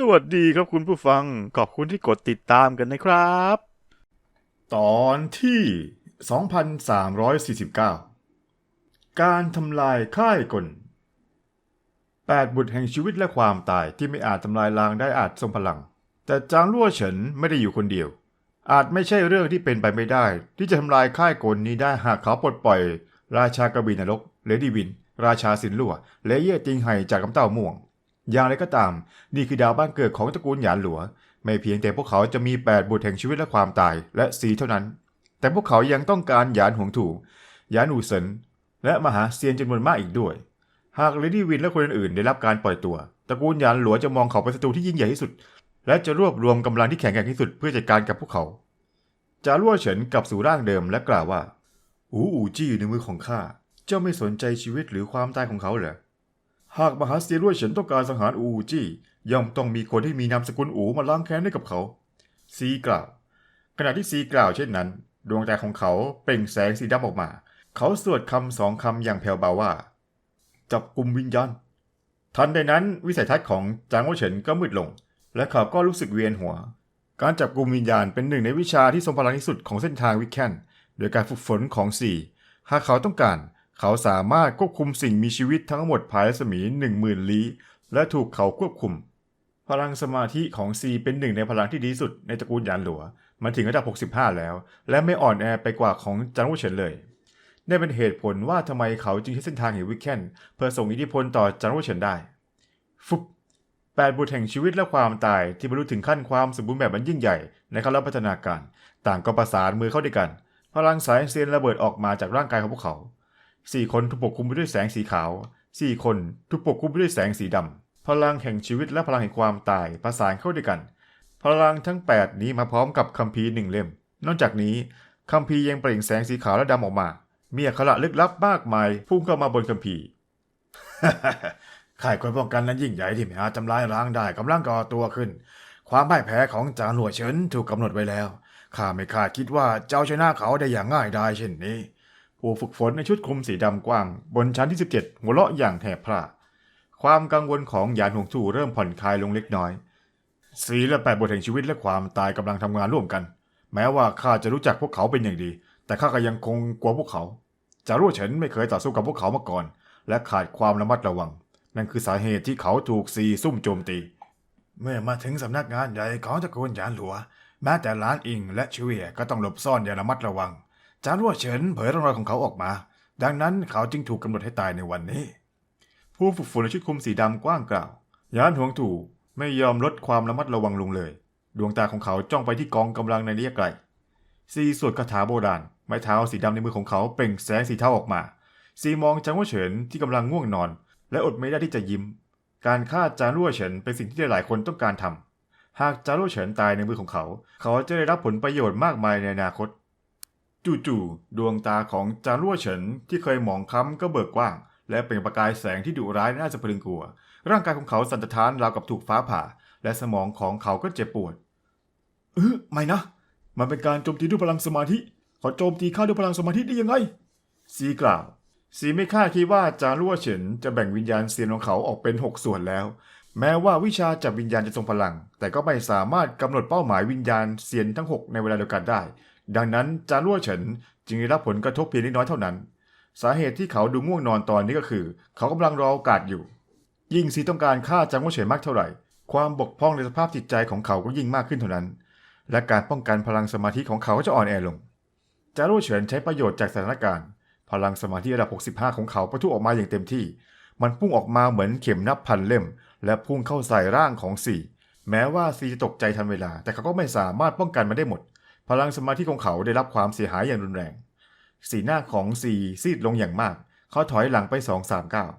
สวัสดีครับคุณผู้ฟัง ขอบคุณที่กดติดตามกันนะครับ ตอนที่ 2349 การทำลายค่ายกลแปดบุตรแห่งชีวิตและความตายที่ไม่อาจทำลายล้างได้อาจทรงพลัง แต่จางลั่วเฉินไม่ได้อยู่คนเดียว อาจไม่ใช่เรื่องที่เป็นไปไม่ได้ ที่จะทำลายค่ายกลนี้ได้หากเขาปลดปล่อย ราชากระบี่นรกเลดีวิน ราชาสินลั่วและเย่ติงไห่จากกำเต้าม่วง อย่างไรก็ตาม นี่คือดาวบ้านเกิดของตระกูลหยานหลัว ไม่เพียงแต่พวกเขาจะมี 8บุตรแห่งชีวิตและความตายและสีเท่านั้น แต่พวกเขายังต้องการหยานหวงถูหยานอูเซินและมหาเซียนจำนวนมากอีกด้วย หากเลดี้วินและคนอื่นๆได้รับการปล่อยตัวตระกูลหยานหลัวจะมองเขาเป็นศัตรูที่ยิ่งใหญ่ที่สุด และจะรวบรวมกำลังที่แข็งแกร่งที่สุดเพื่อจัดการกับพวกเขาจารั่วเฉินกลับสู่ร่างเดิมและกล่าวว่า อูอูจี้อยู่ในมือของข้าเจ้าไม่สนใจชีวิตหรือความตายของเขาเหรอ หากมหาเซียรั่วเฉินต้องการสังหารอูอูจี้ย่อมต้องมีคนที่มีนามสกุลอูมาล้างแค้นให้กับเขา ซีกล่าว ขณะที่ซีกล่าวเช่นนั้น ดวงตาของเขาเปล่งแสงสีดำออกมา เขาสวดคำสองคำอย่างแผ่วเบาว่า จับกลุ่มวิญญาณทันใดนั้นวิสัยทัศน์ของจางโอเฉินก็มืดลง และเขาก็รู้สึกเวียนหัว การจับกลุ่มวิญญาณเป็นหนึ่งในวิชาที่ทรงพลังที่สุดของเส้นทางวิกแคนโดยการฝึกฝนของสี่หากเขาต้องการ เขาสามารถควบคุมสิ่งมีชีวิตทั้งหมดภายในรัศมีหนึ่งหมื่นลี้ และถูกเขาควบคุม พลังสมาธิของซีเป็นหนึ่งในพลังที่ดีสุดในตระกูลยานหลัว มันถึงระดับ 65 แล้ว และไม่อ่อนแอไปกว่าของจางวูเฉินเลยนี่เป็นเหตุผลว่าทำไมเขาจึงใช้เส้นทางแห่งวิกเคนเพื่อส่งอิทธิพลต่อจางวูเฉินได้ ฟุบแปดบุตรแห่งชีวิตและความตายที่บรรลุถึงขั้นความสมบูรณ์แบบมันยิ่งใหญ่ในขั้นรับพัฒนาการ ต่างก็ประสานมือเข้าด้วยกัน พลังสายเซียนระเบิดออกมาจากร่างกายของพวกเขา สี่คนถูกปกคลุมไปด้วยแสงสีขาวสี่คนถูกปกคลุมไปด้วยแสงสีดำพลังแห่งชีวิตและพลังแห่งความตายประสานเข้าด้วยกัน พลังทั้ง 8 นี้มาพร้อมกับคัมภีร์หนึ่งเล่ม นอกจากนี้คัมภีร์ยังเปล่งแสงสีขาวและดำออกมา มีอักขระลึกลับมากมายพุ่งเข้ามาบนคัมภีร์ข่ายคนป้องกันนั้นยิ่งใหญ่ที่ไม่อาจทำลายล้างได้กำลังก่อตัวขึ้น ความพ่ายแพ้ของจางหลวเฉินถูกกำหนดไว้แล้วข้าไม่คาดคิดว่าเจ้าชนะเขาได้อย่างง่ายดายเช่นนี้ ผู้ฝึกฝนในชุดคลุมสีดำกว้าง บนชั้นที่ 17 หัวเราะอย่างแหบพร่าความกังวลของหยานหงสู่เริ่มผ่อนคลายลงเล็กน้อยสีและแปดบทแห่งชีวิตและความตายกำลังทำงานร่วมกัน แม้ว่าข้าจะรู้จักพวกเขาเป็นอย่างดี แต่ข้าก็ยังคงกลัวพวกเขา จารั่เฉินไม่เคยต่อสู้กับพวกเขามาก่อน และขาดความระมัดระวัง นั่นคือสาเหตุที่เขาถูกซีซุ่มโจมตี เมื่อมาถึงสำนักงานใหญ่ของตระกูลหยานหลัว แม้แต่ล้านอิงและชิเวียก็ต้องหลบซ่อนอย่างระมัดระวัง จารั่วเฉินเผยร่องรอยของเขาออกมา ดังนั้นเขาจึงถูกกำหนดให้ตายในวันนี้ ผู้ฝึกฝนในชุดคลุมสีดำกว้างกล่าวยานหวงถูไม่ยอมลดความระมัดระวังลงเลย ดวงตาของเขาจ้องไปที่กองกำลังในระยะไกลซีสวดคาถาโบราณไม้เท้าสีดำในมือของเขาเปล่งแสงสีเทาออกมาซีมองจางรั่วเฉินที่กำลังง่วงนอน และอดไม่ได้ที่จะยิ้ม การฆ่าจางรั่วเฉินเป็นสิ่งที่หลายคนต้องการทำหากจางรั่วเฉินตายในมือของเขา เขาจะได้รับผลประโยชน์มากมายในอนาคต จู่ๆดวงตาของจารั่วเฉินที่เคยหมองคล้ำก็เบิกกว้าง และเปล่งประกายแสงที่ดุร้ายน่าจะพรึงกลัว ร่างกายของเขาสั่นสะท้านราวกับถูกฟ้าผ่า และสมองของเขาก็เจ็บปวดเออไม่นะ มันเป็นการโจมตีด้วยพลังสมาธิเขาโจมตีข้าด้วยพลังสมาธิได้ยังไงซีกล่าวซีไม่คาดคิดว่าจารั่วเฉินจะแบ่งวิญญาณเซียนของเขาออกเป็นหกส่วนแล้ว แม้ว่าวิชาจับวิญญาณจะทรงพลัง แต่ก็ไม่สามารถกำหนดเป้าหมายวิญญาณเซียนทั้งหกในเวลาเดียวกันได้ ดังนั้นจารั่วเฉินจึงได้รับผลกระทบเพียงเล็กน้อยเท่านั้น สาเหตุที่เขาดูง่วงนอนตอนนี้ก็คือ เขากำลังรอโอกาสอยู่ ยิ่งซีต้องการฆ่าจางรั่วเฉินมากเท่าไหร่ ความบกพร่องในสภาพจิตใจของเขาก็ยิ่งมากขึ้นเท่านั้น และการป้องกันพลังสมาธิของเขาก็จะอ่อนแอลงจารุเฉินใช้ประโยชน์จากสถานการณ์ พลังสมาธิระดับ 65 ของเขาประทุออกมาอย่างเต็มที่ มันพุ่งออกมาเหมือนเข็มนับพันเล่ม และพุ่งเข้าใส่ร่างของสี่แม้ว่าซีจะตกใจทันเวลา แต่เขาก็ไม่สามารถป้องกันมันได้หมด พลังสมาธิของเขาได้รับความเสียหายอย่างรุนแรง สีหน้าของซีซีดลงอย่างมาก เขาถอยหลังไปสองสามก้าว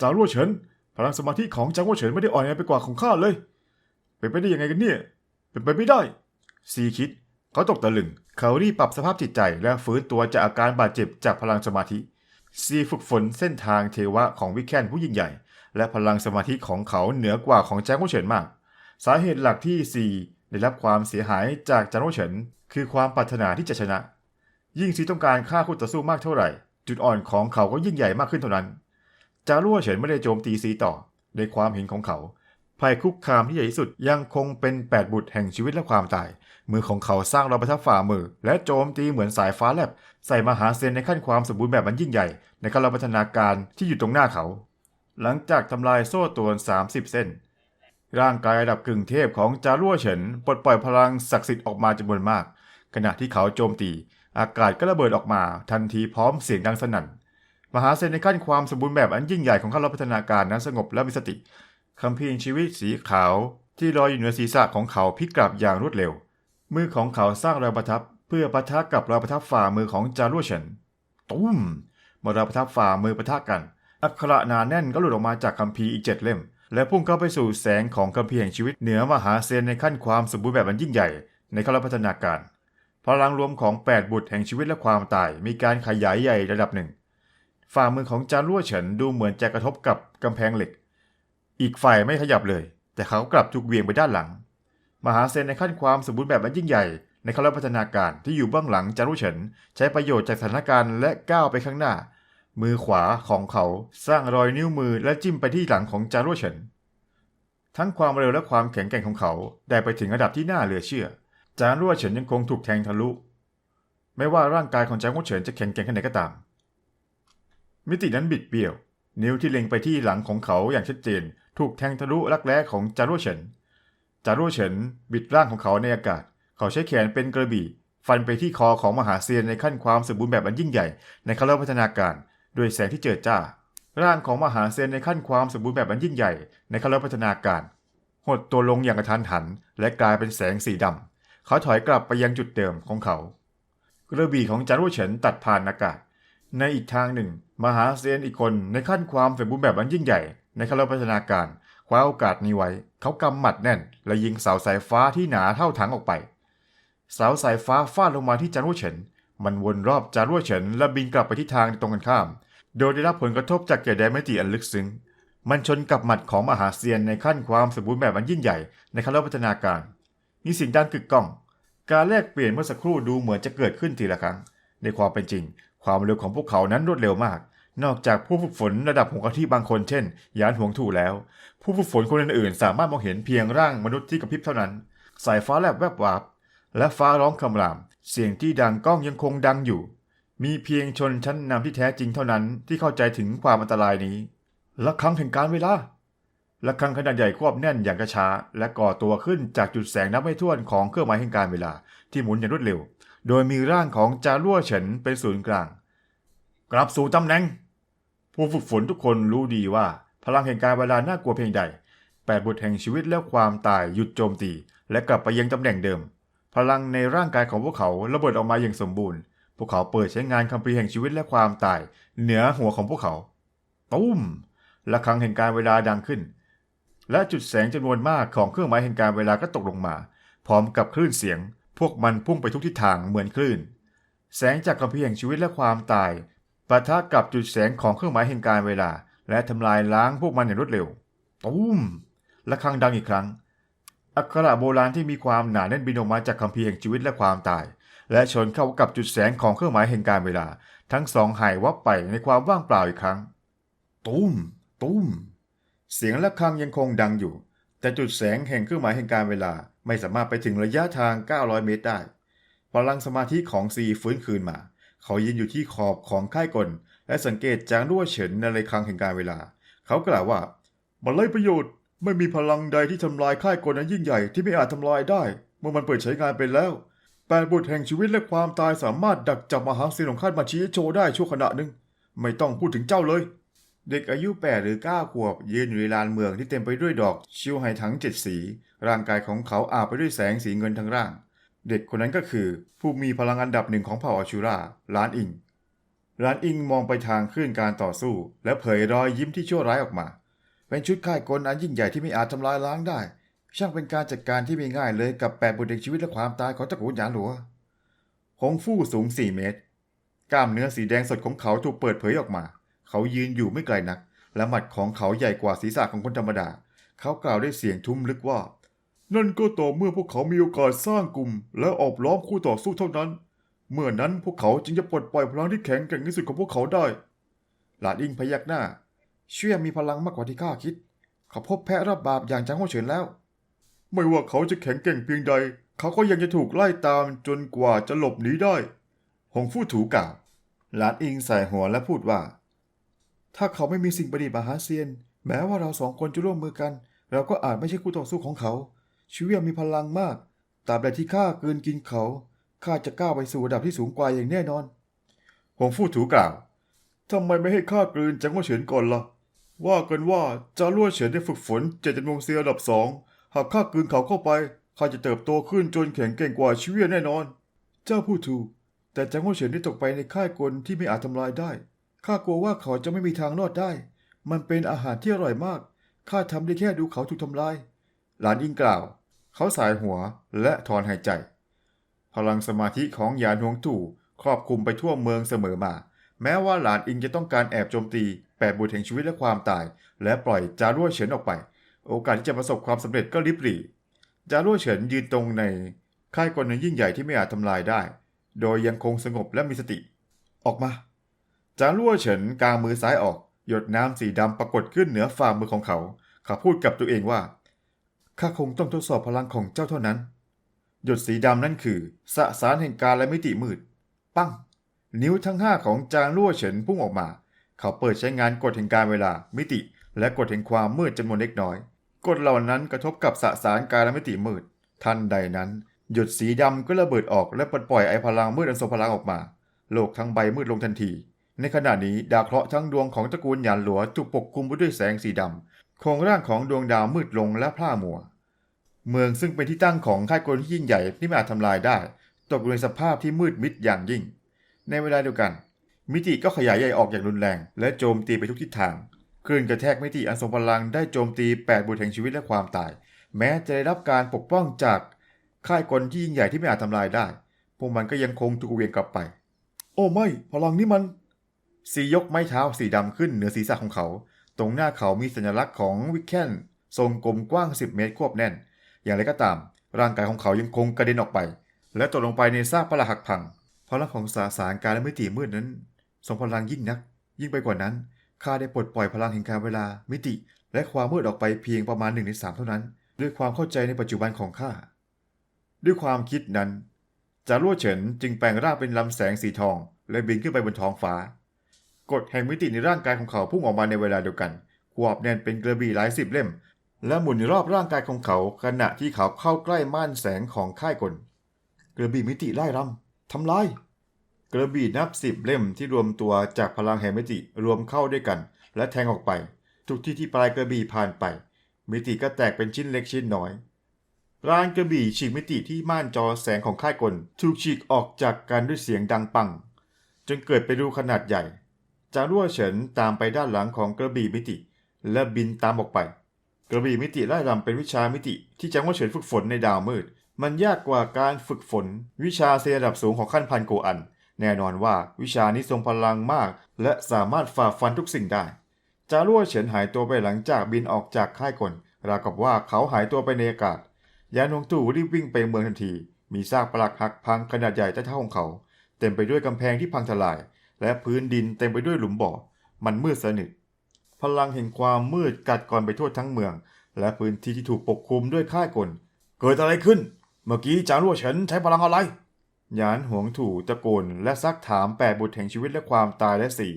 จารุเฉิน พลังสมาธิของจางวัวเฉินไม่ได้อ่อนแอไปกว่าของข้าเลย เป็นไปได้ยังไงกันเนี่ย เป็นไปไม่ได้ ซีคิด เขาตกตะลึง เขารีบปรับสภาพจิตใจและฟื้นตัวจากอาการบาดเจ็บจากพลังสมาธิ ซีฝึกฝนเส้นทางเทวะของวิแคนผู้ยิ่งใหญ่ และพลังสมาธิของเขาเหนือกว่าของแจ้งโวเฉินมาก สาเหตุหลักที่ซี ได้รับความเสียหายจากจางโวเฉินคือความปรารถนาที่จะชนะ ยิ่งซีต้องการฆ่าคู่ต่อสู้มากเท่าไหร่ จุดอ่อนของเขาก็ยิ่งใหญ่มากขึ้นเท่านั้น จารั่วเฉินไม่ได้โจมตีซีต่อ ในความเห็นของเขาพภัยคุกคามที่ใหญ่ที่สุดยังคงเป็นแปดบุตรแห่งชีวิตและความตาย มือของเขาสร้างรอยประทับฝ่ามือ และโจมตีเหมือนสายฟ้าแลบ ใส่มหาเซนในขั้นความสมบูรณ์แบบมันยิ่งใหญ่ ในการพัฒนาการที่อยู่ตรงหน้าเขา หลังจากทำลายโซ่ตรวน 30 เส้น ร่างกายระดับกึ่งเทพของจารั่วเฉินปลดปล่อยพลังศักดิ์สิทธิ์ออกมาจำนวนมาก ขณะที่เขาโจมตี อากาศก็ระเบิดออกมา ทันทีพร้อมเสียงดังสนั่น มหาเซนในขั้นความสมบูรณ์แบบอันยิ่งใหญ่ของเขารับพัฒนาการนั้นสงบและมีสติคัมภีร์ชีวิตสีขาวที่ลอยอยู่เหนือศีรษะของเขาพลิกกลับอย่างรวดเร็ว มือของเขาสร้างรอยประทับ เพื่อประทะกับรอยประทับฝ่ามือของจารั่วเฉินตุ้มเมื่อรอยประทับฝ่ามือประทะกัน อักขระหนาแน่นก็หลุดออกมาจากคัมภีร์อีกเจ็ดเล่ม และพุ่งเข้าไปสู่แสงของคัมภีร์แห่งชีวิตเหนือมหาเซนในขั้นความสมบูรณ์แบบอันยิ่งใหญ่ในขั้นพัฒนาการ พลังรวมของ 8 บุตรแห่งชีวิตและความตาย มีการขยายใหญ่ระดับหนึ่ง ฝ่ามือของจารั่วเฉินดูเหมือนจะกระทบกับกำแพงเหล็ก อีกฝ่ายไม่ขยับเลย แต่เขากลับถูกเวียงไปด้านหลัง มหาเซนในขั้นความสมบูรณ์แบบอันยิ่งใหญ่ในขั้นพัฒนาการที่อยู่เบื้องหลังจารั่วเฉินใช้ประโยชน์จากสถานการณ์และก้าวไปข้างหน้า มือขวาของเขาสร้างรอยนิ้วมือและจิ้มไปที่หลังของจารั่วเฉิน ทั้งความเร็วและความแข็งแกร่งของเขาได้ไปถึงระดับที่น่าเหลือเชื่อ จารั่วเฉินยังคงถูกแทงทะลุ ไม่ว่าร่างกายของจารั่วเฉินจะแข็งแกร่งแค่ไหนก็ตาม มิตินั้นบิดเบี้ยว นิ้วที่เล็งไปที่หลังของเขาอย่างชัดเจน ถูกแทงทะลุรักแร้ของจารั่วเฉิน จารั่วเฉินบิดร่างของเขาในอากาศ เขาใช้แขนเป็นกระบี่ฟันไปที่คอของมหาเซียนในขั้นความสมบูรณ์แบบอันยิ่งใหญ่ในขั้นพัฒนาการ ด้วยแสงที่เจิดจ้า ร่างของมหาเซนในขั้นความสมบูรณ์แบบอันยิ่งใหญ่ในขั้นพัฒนาการ หดตัวลงอย่างกระทันหัน และกลายเป็นแสงสีดำ เขาถอยกลับไปยังจุดเดิมของเขา กระบี่ของจารุเฉินตัดผ่านอากาศ ในอีกทางหนึ่ง มหาเซนอีกคนในขั้นความสมบูรณ์แบบอันยิ่งใหญ่ ในขั้นพัฒนาการคว้าโอกาสนี้ไว้ เขากำหมัดแน่น และยิงเสาสายฟ้าที่หนาเท่าถังออกไป เสาสายฟ้าฟาดลงมาที่จารุเฉินมันวนรอบจารุเฉินและบินกลับไปที่ทางตรงกันข้าม โดยได้รับผลกระทบจากเกล็ดแดนมิติอันลึกซึ้ง มันชนกับหมัดของมหาเซียนในขั้นความสมบูรณ์แบบอันยิ่งใหญ่ในขั้นพัฒนาการ มีสิ่งดังกึกก้อง การแลกเปลี่ยนเมื่อสักครู่ดูเหมือนจะเกิดขึ้นทีละครั้ง ในความเป็นจริง ความเร็วของพวกเขานั้นรวดเร็วมาก นอกจากผู้ฝึกฝนระดับหัวกะทิบางคนเช่น ยานหวงถูแล้ว ผู้ฝึกฝนคนอื่นๆ สามารถมองเห็นเพียงร่างมนุษย์ที่กระพริบเท่านั้น สายฟ้าแลบแวบวาบและฟ้าร้องคำราม เสียงที่ดังก้องยังคงดังอยู่ มีเพียงชนชั้นนำที่แท้จริงเท่านั้นที่เข้าใจถึงความอันตรายนี้ละครั้งแห่งการเวลาละครั้งขนาดใหญ่ควบแน่นอย่างกระช้า และก่อตัวขึ้นจากจุดแสงนับไม่ถ้วนของเครื่องหมายแห่งการเวลาที่หมุนอย่างรวดเร็ว โดยมีร่างของจารั่วเฉินเป็นศูนย์กลาง กลับสู่ตำแหน่ง ผู้ฝึกฝนทุกคนรู้ดีว่า พลังแห่งการเวลาน่ากลัวเพียงใดแปดบทแห่งชีวิตและความตายหยุดโจมตี และกลับไปยังตำแหน่งเดิม พลังในร่างกายของพวกเขาระเบิดออกมาอย่างสมบูรณ์ พวกเขาเปิดใช้งานคัมภีร์แห่งชีวิตและความตาย เหนือหัวของพวกเขา ตุ้มระฆังแห่งการเวลาดังขึ้น และจุดแสงจำนวนมากของเครื่องหมายแห่งการเวลาก็ตกลงมา พร้อมกับคลื่นเสียง พวกมันพุ่งไปทุกทิศทางเหมือนคลื่น แสงจากคัมภีร์แห่งชีวิตและความตายปะทะกับจุดแสงของเครื่องหมายแห่งการเวลา และทำลายล้างพวกมันอย่างรวดเร็ว ตุ้มระฆังดังอีกครั้ง อักขระโบราณที่มีความหนาแน่นบินออกมาจากคัมภีร์แห่งชีวิตและความตาย และชนเข้ากับจุดแสงของเครื่องหมายแห่งการเวลา ทั้งสองหายวับไปในความว่างเปล่าอีกครั้ง ตุ้ม ตุ้ม เสียงระฆังยังคงดังอยู่ แต่จุดแสงแห่งเครื่องหมายแห่งการเวลาไม่สามารถไปถึงระยะทาง 900 เมตรได้พลังสมาธิของซีฟื้นคืนมา เขายืนอยู่ที่ขอบของค่ายกล และสังเกตจางรั่วเฉินในระฆังแห่งการเวลา เขากล่าวว่ามันไร้ประโยชน์ไม่มีพลังใดที่ทำลายค่ายกลนั้นยิ่งใหญ่ที่ไม่อาจทำลายได้ เมื่อมันเปิดใช้งานไปแล้ว แปดบทแห่งชีวิตและความตายสามารถดักจับมหาเซนของข้ามาชี้โชว์ได้ชั่วขณะหนึ่ง ไม่ต้องพูดถึงเจ้าเลย เด็กอายุ 8 หรือ 9 ขวบ ยืนอยู่ในลานเมืองที่เต็มไปด้วยดอกชิวไฮทั้งเจ็ดสี ร่างกายของเขาอาบไปด้วยแสงสีเงินทั้งร่าง เด็กคนนั้นก็คือ ผู้มีพลังอันดับหนึ่งของเผ่าอาชูราล้านอิงล้านอิงมองไปทางคลื่นการต่อสู้ และเผยรอยยิ้มที่ชั่วร้ายออกมา เป็นชุดค่ายกลอันยิ่งใหญ่ที่ไม่อาจทำลายล้างได้ ช่างเป็นการจัดการที่ไม่ง่ายเลยกับแปดบทแห่งชีวิตและความตายของตระกูลหยานหลัวหงฟู่สูง4เมตร กล้ามเนื้อสีแดงสดของเขาถูกเปิดเผยออกมา เขายืนอยู่ไม่ไกลนัก และหมัดของเขาใหญ่กว่าศีรษะของคนธรรมดา เขากล่าวด้วยเสียงทุ้มลึกว่า นั่นก็ต่อเมื่อพวกเขามีโอกาสสร้างกลุ่ม และอบล้อมคู่ต่อสู้เท่านั้น เมื่อนั้นพวกเขาจึงจะปลดปล่อยพลังที่แข็งแกร่งที่สุดของพวกเขาได้ หลานอิงพยักหน้า เชื่อมีพลังมากกว่าที่ข้าคิด เขาพบแพะรับบาปอย่างจางหัวเฉินแล้ว ไม่ว่าเขาจะแข็งแกร่งเพียงใด เขาก็ยังจะถูกไล่ตามจนกว่าจะหลบหนีได้ หงฟู่ถูกล่าว หลานอิงใส่หัวและพูดว่า ถ้าเขาไม่มีสิ่งประดิษฐ์มหาเซียน แม้ว่าเราสองคนจะร่วมมือกัน เราก็อาจไม่ใช่คู่ต่อสู้ของเขาชีวิตมีพลังมาก ตราบใดที่ข้าเกินกินเขา ข้าจะก้าวไปสู่ระดับที่สูงกว่าอย่างแน่นอน หงฟู่ถูกล่าวทำไมไม่ให้ข้ากลืนจังหวะเฉินก่อนล่ะ ว่ากันว่าจารั่วเฉินได้ฝึกฝนเจตจำนงเซียระดับสอง หากข้ากืนเขาเข้าไปข้าจะเติบโตขึ้นจนแข็งแกร่งกว่าชีวิตแน่นอน เจ้าพูดถูก แต่จังหวะเฉินได้ตกไปในค่ายกลที่ไม่อาจทำลายได้ข้ากลัวว่าเขาจะไม่มีทางรอดได้ มันเป็นอาหารที่อร่อยมากข้าทำได้แค่ดูเขาถูกทำลาย หลานอิงกล่าว เขาสายหัวและถอนหายใจ พลังสมาธิของยานฮวงตู่ครอบคลุมไปทั่วเมืองเสมอมา แม้ว่าหลานอิงจะต้องการแอบโจมตีแปดบุตรแห่งชีวิตและความตาย และปล่อยจารั่วเฉินออกไป โอกาสที่จะประสบความสำเร็จก็ริบหรี่จารั่วเฉินยืนตรงในค่ายกลนั้นยิ่งใหญ่ที่ไม่อาจทำลายได้ โดยยังคงสงบและมีสติ ออกมา จารั่วเฉินกางมือซ้ายออก หยดน้ำสีดำปรากฏขึ้นเหนือฝ่ามือของเขา เขาพูดกับตัวเองว่า ข้าคงต้องทดสอบพลังของเจ้าเท่านั้น หยดสีดำนั่นคือสสารแห่งการและมิติมืด ปั้ง นิ้วทั้งห้าของจางรั่วเฉินพุ่งออกมา เขาเปิดใช้งานกฎแห่งการเวลามิติ และกฎแห่งความมืดจำนวนเล็กน้อย กฎเหล่านั้นกระทบกับสสารการและมิติมืด ทันใดนั้น หยดสีดำก็ระเบิดออกและปลดปล่อยไอพลังมืดอันทรงพลังออกมา โลกทั้งใบมืดลงทันที ในขณะนี้ดาวเคราะห์ทั้งดวงของตระกูลหยานหลัวถูกปกคลุมไปด้วยแสงสีดำโครงร่างของดวงดาวมืดลงและพร่ามัว เมืองซึ่งเป็นที่ตั้งของค่ายกลที่ยิ่งใหญ่ที่ไม่อาจทำลายได้ ตกอยู่ในสภาพที่มืดมิดอย่างยิ่ง ในเวลาเดียวกัน มิติก็ขยายใหญ่ออกอย่างรุนแรง และโจมตีไปทุกทิศทาง คลื่นกระแทกมิติอันทรงพลังได้โจมตีแปดบุตรแห่งชีวิตและความตาย แม้จะได้รับการปกป้องจากค่ายกลที่ยิ่งใหญ่ที่ไม่อาจทำลายได้ พวกมันก็ยังคงถูกเวียงกลับไป โอ้ไม่ พลังนี้มันซียกไม้เท้าสีดำขึ้นเหนือศีรษะของเขา ตรงหน้าเขามีสัญลักษณ์ของวิกเคนทรงกลมกว้าง 10 เมตรควบแน่น อย่างไรก็ตาม ร่างกายของเขายังคงกระเด็นออกไป และตกลงไปในซากปรักหักพังพลังของสาสารการและมิติมืดนั้นทรงพลังยิ่งนัก ยิ่งไปกว่านั้น ข้าได้ปลดปล่อยพลังแห่งการเวลา มิติ และความมืดออกไปเพียงประมาณหนึ่งในสามเท่านั้น ด้วยความเข้าใจในปัจจุบันของข้า ด้วยความคิดนั้น จารั่วเฉินจึงแปลงร่างเป็นลำแสงสีทอง และบินขึ้นไปบนท้องฟ้ากฎแห่งมิติในร่างกายของเขาพุ่งออกมาในเวลาเดียวกัน ควบแน่นเป็นกระบี่หลายสิบเล่ม และหมุนรอบร่างกายของเขา ขณะที่เขาเข้าใกล้ม่านแสงของค่ายกล กระบี่มิติไล่รำทำลาย กระบี่นับสิบเล่มที่รวมตัวจากพลังแห่งมิติรวมเข้าด้วยกัน และแทงออกไป ทุกที่ที่ปลายกระบี่ผ่านไป มิติก็แตกเป็นชิ้นเล็กชิ้นน้อยรานกระบี่ฉีกมิติที่ม่านจอแสงของค่ายกลถูกฉีกออกจากกันด้วยเสียงดังปัง จนเกิดเป็นรูขนาดใหญ่ จารั่วเฉินตามไปด้านหลังของกระบี่มิติ และบินตามออกไป กระบี่มิติไล่รำเป็นวิชามิติที่จางว่าเฉินฝึกฝนในดาวมืด มันยากกว่าการฝึกฝน วิชาเซระดับสูงของขั้นพันโกอัน แน่นอนว่าวิชานี้ทรงพลังมาก และสามารถฝ่าฟันทุกสิ่งได้ จารั่วเฉินหายตัวไปหลังจากบินออกจากค่ายกลราวกับว่าเขาหายตัวไปในอากาศ ยานหงตู่รีบวิ่งไปเมืองทันที มีซากปลักหักพังขนาดใหญ่ใต้เท้าของเขา เต็มไปด้วยกำแพงที่พังทลาย และพื้นดินเต็มไปด้วยหลุมบ่อ มันมืดสนิท พลังแห่งความมืดกัดกร่อนไปทั่วทั้งเมือง และพื้นที่ที่ถูกปกคลุมด้วยค่ายกล เกิดอะไรขึ้น เมื่อกี้จารั่วเฉินใช้พลังอะไร หยานหวงถูตะโกนและซักถามแปดบุตรแห่งชีวิตและความตายและสี่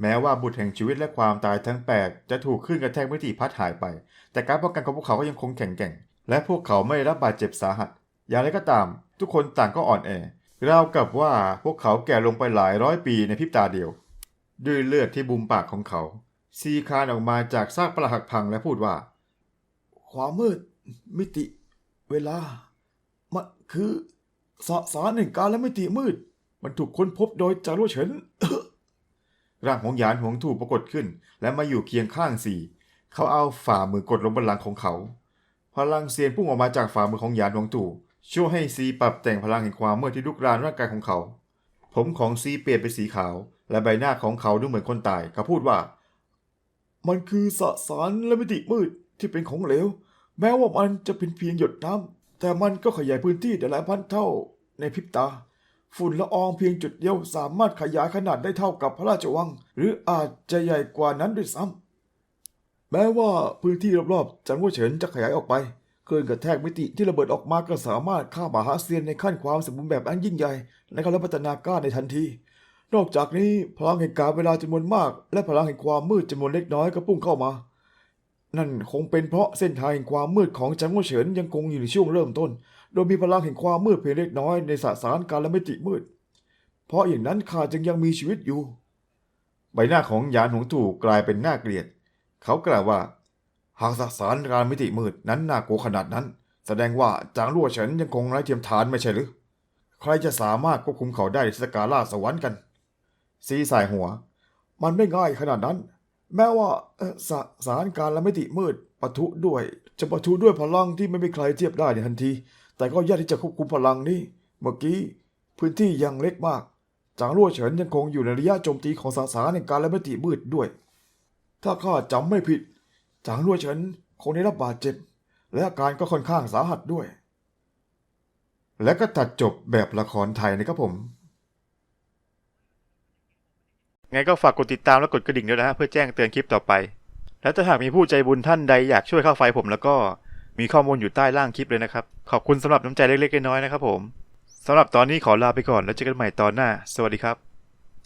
แม้ว่าบุตรแห่งชีวิตและความตายทั้งแปดจะถูกขึ้นกระแทกมิติพัดหายไป แต่การป้องกันของพวกเขาก็ยังคงแข็งแกร่ง และพวกเขาไม่ได้รับบาดเจ็บสาหัส อย่างไรก็ตาม ทุกคนต่างก็อ่อนแอราวกับว่าพวกเขาแก่ลงไปหลายร้อยปีในพริบตาเดียว ด้วยเลือดที่บุมปากของเขา ซีคานออกมาจากซากปรักหักพังและพูดว่า ความมืด มิติ เวลา มันคือ สสารแห่งการและมิติมืด มันถูกค้นพบโดยจารุเฉินร่างของหยานหวงถูกปรากฏขึ้น และมาอยู่เคียงข้างสีเขาเอาฝ่ามือกดลงบนหลังของเขา พลังเซียนพุ่งออกมาจากฝ่ามือของหยานหวงตู่ช่วยให้ซีปรับแต่งพลังแห่งความมืดที่ลุกรานร่างกายของเขา ผมของซีเปลี่ยนเป็นสีขาว และใบหน้าของเขาดูเหมือนคนตายเขาพูดว่า มันคือสสารและมิติมืดที่เป็นของเหลว แม้ว่ามันจะเป็นเพียงหยดน้ำ แต่มันก็ขยายพื้นที่หลายพันเท่าในพริบตา ฝุ่นละอองเพียงจุดเดียวสามารถขยายขนาดได้เท่ากับพระราชวัง หรืออาจจะใหญ่กว่านั้นด้วยซ้แม้ว่าพื้นที่รอบๆจังหวัดเฉินจะขยายออกไปคลื่อนกระแทกมิติที่ระเบิดออกมาก็สามารถฆ่ามหาเซียนในขั้นความสมบูรณ์แบบอันยิ่งใหญ่ และการพัฒนาการในทันที นอกจากนี้พลังแห่งการเวลาจำนวนมาก และพลังแห่งความมืดจำนวนเล็กน้อยก็พุ่งเข้ามา นั่นคงเป็นเพราะเส้นทางแห่งความมืดของจังหวเฉินยังคงอยู่ในช่วงเริ่มต้น โดยมีพลังแห่งความมืดเพียงเล็กน้อยในสสารการละมิติมืด เพราะอย่างนั้นข้าจึงยังมีชีวิตอยู่ ใบหน้าของหยานหงตู่กลายเป็นหน้าเกลียด เขากล่าวว่า หากสสารการมิติมืดนั้นน่ากลัวขนาดนั้น แสดงว่าจางรั่วเฉินยังคงไร้เทียมทานไม่ใช่หรือ ใครจะสามารถควบคุมเขาได้ในเทศกาลล่าสวรรค์กัน ซีสายหัว มันไม่ง่ายขนาดนั้น แม้ว่าสสารการและมิติมืดปะทุด้วย จะปะทุด้วยพลังที่ไม่มีใครเทียบได้ในทันที แต่ก็ยากที่จะควบคุมพลังนี้ เมื่อกี้พื้นที่ยังเล็กมาก จางรั่วเฉินยังคงอยู่ในระยะโจมตีของสสารในการและมิติมืดด้วย ถ้าข้าจำไม่ผิด จางรั่วเฉินคงได้รับบาดเจ็บ และอาการก็ค่อนข้างสาหัสด้วย และก็ตัดจบแบบละครไทยนะครับผม ไงก็ฝากกดติดตามและกดกระดิ่งด้วยนะฮะเพื่อแจ้งเตือนคลิปต่อไป และถ้าหากมีผู้ใจบุญท่านใดอยากช่วยค่าไฟผมแล้วก็มีข้อมูลอยู่ใต้ล่างคลิปเลยนะครับ ขอบคุณสำหรับน้ำใจเล็กๆน้อยๆนะครับผมสำหรับตอนนี้ขอลาไปก่อนแล้วเจอกันใหม่ตอนหน้า สวัสดีครับ